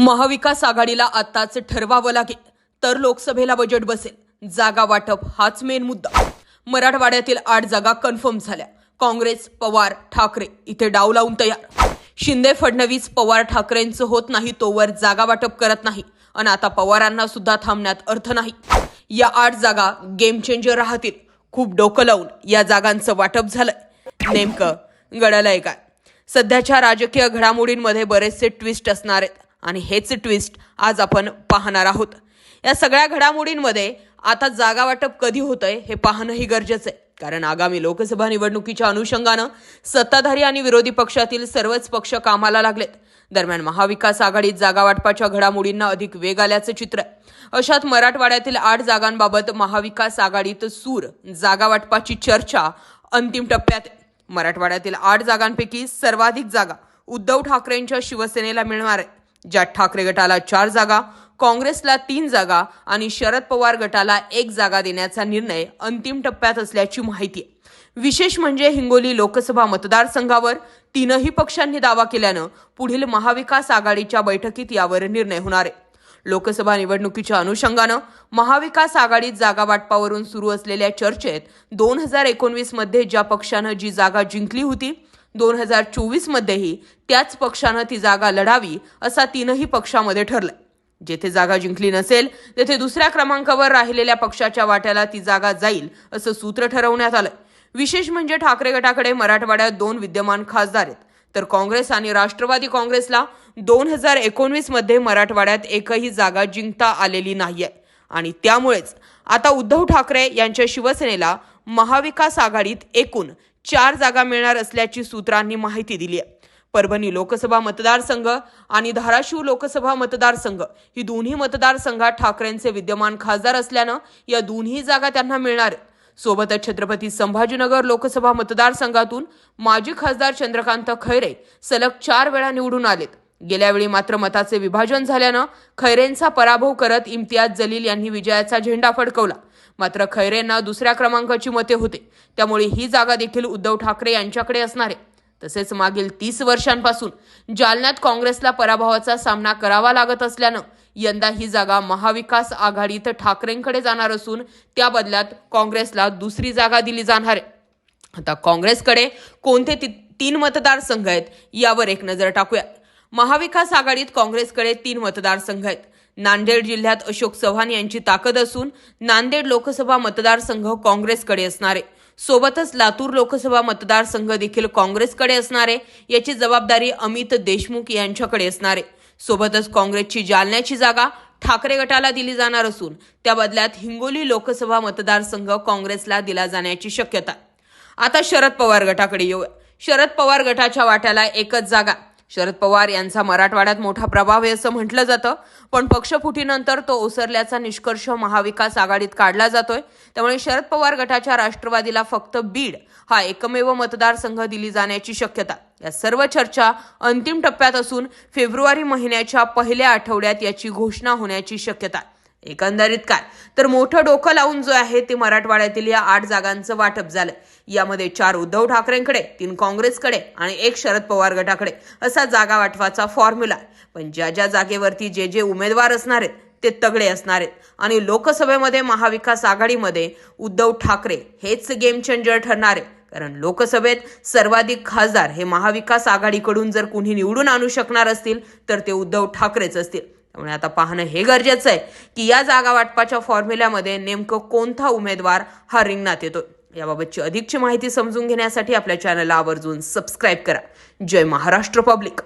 महाविकास आघाडीला आताच ठरवावं लागेल तर लोकसभेला बजेट बसेल. जागा वाटप हाच मेन मुद्दा. मराठवाड्यातील आठ जागा कन्फर्म झाल्या. काँग्रेस पवार ठाकरे इथे डाव लावून तयार. शिंदे फडणवीस पवार ठाकरेंचं होत नाही तोवर जागा वाटप करत नाही. आणि आता पवारांना सुद्धा थांबण्यात अर्थ नाही. या आठ जागा गेम चेंजर राहतील. खूप डोकं लावून या जागांचं वाटप झालंय. नेमकं गळालंय काय? सध्याच्या राजकीय घडामोडींमध्ये बरेचसे ट्विस्ट असणार आहेत. आणि हेच ट्विस्ट आज आपण पाहणार आहोत. या सगळ्या घडामोडींमध्ये आता जागा वाटप कधी होतंय हे पाहणंही गरजेचं आहे कारण आगामी लोकसभा निवडणुकीच्या अनुषंगानं सत्ताधारी आणि विरोधी पक्षातील सर्वच पक्ष कामाला लागलेत. दरम्यान महाविकास आघाडीत जागा वाटपाच्या घडामोडींना अधिक वेग आल्याचं चित्र आहे. अशात मराठवाड्यातील आठ जागांबाबत महाविकास आघाडीत सूर जागा वाटपाची चर्चा अंतिम टप्प्यात आहे. मराठवाड्यातील आठ जागांपैकी सर्वाधिक जागा उद्धव ठाकरेंच्या शिवसेनेला मिळणार आहे. ज्यात ठाकरे गटाला चार जागा काँग्रेसला तीन जागा आणि शरद पवार गटाला एक जागा देण्याचा निर्णय अंतिम टप्प्यात असल्याची माहिती आहे. विशेष म्हणजे हिंगोली लोकसभा मतदारसंघावर तीनही पक्षांनी दावा केल्यानं पुढील महाविकास आघाडीच्या बैठकीत यावर निर्णय होणार आहे. लोकसभा निवडणुकीच्या अनुषंगानं महाविकास आघाडीत जागा वाटपावरून सुरू असलेल्या चर्चेत दोन हजार एकोणवीसमध्ये ज्या पक्षानं जी जागा जिंकली होती दोन हजार चोवीसमध्येही त्याच पक्षानं ती जागा लढावी असा तीनही पक्षामध्ये ठरलंय. जेथे जागा जिंकली नसेल तेथे दुसऱ्या क्रमांकावर राहिलेल्या पक्षाच्या वाट्याला ती जागा जाईल असं सूत्र ठरवण्यात आलंय. विशेष म्हणजे ठाकरे गटाकडे मराठवाड्यात दोन विद्यमान खासदार आहेत. तर काँग्रेस आणि राष्ट्रवादी काँग्रेसला दोन हजार एकोणवीसमध्ये मराठवाड्यात एकही जागा जिंकता आलेली नाहीये. आणि त्यामुळेच आता उद्धव ठाकरे यांच्या शिवसेनेला महाविकास आघाडीत एकूण चार जागा मिळणार असल्याची सूत्रांनी माहिती दिली आहे. परभणी लोकसभा मतदारसंघ आणि धाराशिव लोकसभा मतदारसंघ ही दोन्ही मतदारसंघात ठाकरेंचे विद्यमान खासदार असल्यानं या दोन्ही जागा त्यांना मिळणार सोबतच छत्रपती संभाजीनगर लोकसभा मतदारसंघातून माजी खासदार चंद्रकांत खैरे सलग चार वेळा निवडून आलेत. गेल्यावेळी मात्र मताचे विभाजन झाल्यानं खैरेंचा पराभव करत इम्तियाज जलील यांनी विजयाचा झेंडा फडकवला. मात्र खैरेंना दुसऱ्या क्रमांकाची मते होते. त्यामुळे ही जागा देखील उद्धव ठाकरे यांच्याकडे असणार आहे. तसेच मागील तीस वर्षांपासून जालन्यात काँग्रेसला पराभवाचा सामना करावा लागत असल्यानं यंदा ही जागा महाविकास आघाडीत ठाकरेंकडे जाणार असून त्या बदल्यात काँग्रेसला दुसरी जागा दिली जाणार आहे. आता काँग्रेसकडे कोणते ती- तीन मतदारसंघ आहेत यावर एक नजर टाकूया. महाविकास आघाडीत काँग्रेसकडे तीन मतदारसंघ आहेत. नांदेड जिल्ह्यात अशोक चव्हाण यांची ताकद असून नांदेड लोकसभा मतदारसंघ काँग्रेसकडे असणारे. सोबतच लातूर लोकसभा मतदारसंघ देखील काँग्रेसकडे असणारे याची जबाबदारी अमित देशमुख यांच्याकडे असणारे. सोबतच काँग्रेसची जालन्याची जागा ठाकरे गटाला दिली जाणार असून त्या बदल्यात हिंगोली लोकसभा मतदारसंघ काँग्रेसला दिला जाण्याची शक्यता. आता शरद पवार गटाकडे येऊया. शरद पवार गटाच्या वाट्याला एकच जागा. शरद पवार यांचा मराठवाड्यात मोठा प्रभाव आहे असं म्हटलं जातं. पण पक्षफुटीनंतर तो ओसरल्याचा निष्कर्ष महाविकास आघाडीत काढला जातोय. त्यामुळे शरद पवार गटाच्या राष्ट्रवादीला फक्त बीड हा एकमेव मतदारसंघ दिली जाण्याची शक्यता. या सर्व चर्चा अंतिम टप्प्यात असून फेब्रुवारी महिन्याच्या पहिल्या आठवड्यात याची घोषणा होण्याची शक्यता एकंदरीत काय? तर मोठं डोकं लावून जो आहे ते मराठवाड्यातील या आठ जागांचं वाटप झालं. यामध्ये चार उद्धव ठाकरेंकडे तीन काँग्रेसकडे आणि एक शरद पवार गटाकडे असा जागा वाटपाचा फॉर्म्युला आहे. पण ज्या ज्या जागेवरती जे जे उमेदवार असणार आहेत ते तगडे असणार आहेत. आणि लोकसभेमध्ये महाविकास आघाडीमध्ये उद्धव ठाकरे हेच गेम चेंजर ठरणार आहे कारण लोकसभेत सर्वाधिक खासदार हे महाविकास आघाडीकडून जर कुणी निवडून आणू शकणार असतील तर ते उद्धव ठाकरेच असतील. त्यामुळे आता पाहणं हे गरजेचं आहे की या जागा वाटपाच्या फॉर्म्युल्यामध्ये नेमकं कोणता उमेदवार हा रिंगणात येतो याबाबतची अधिकची माहिती समजून घेण्यासाठी आपल्या चॅनलला आवर्जून सबस्क्राईब करा. जय महाराष्ट्र पब्लिक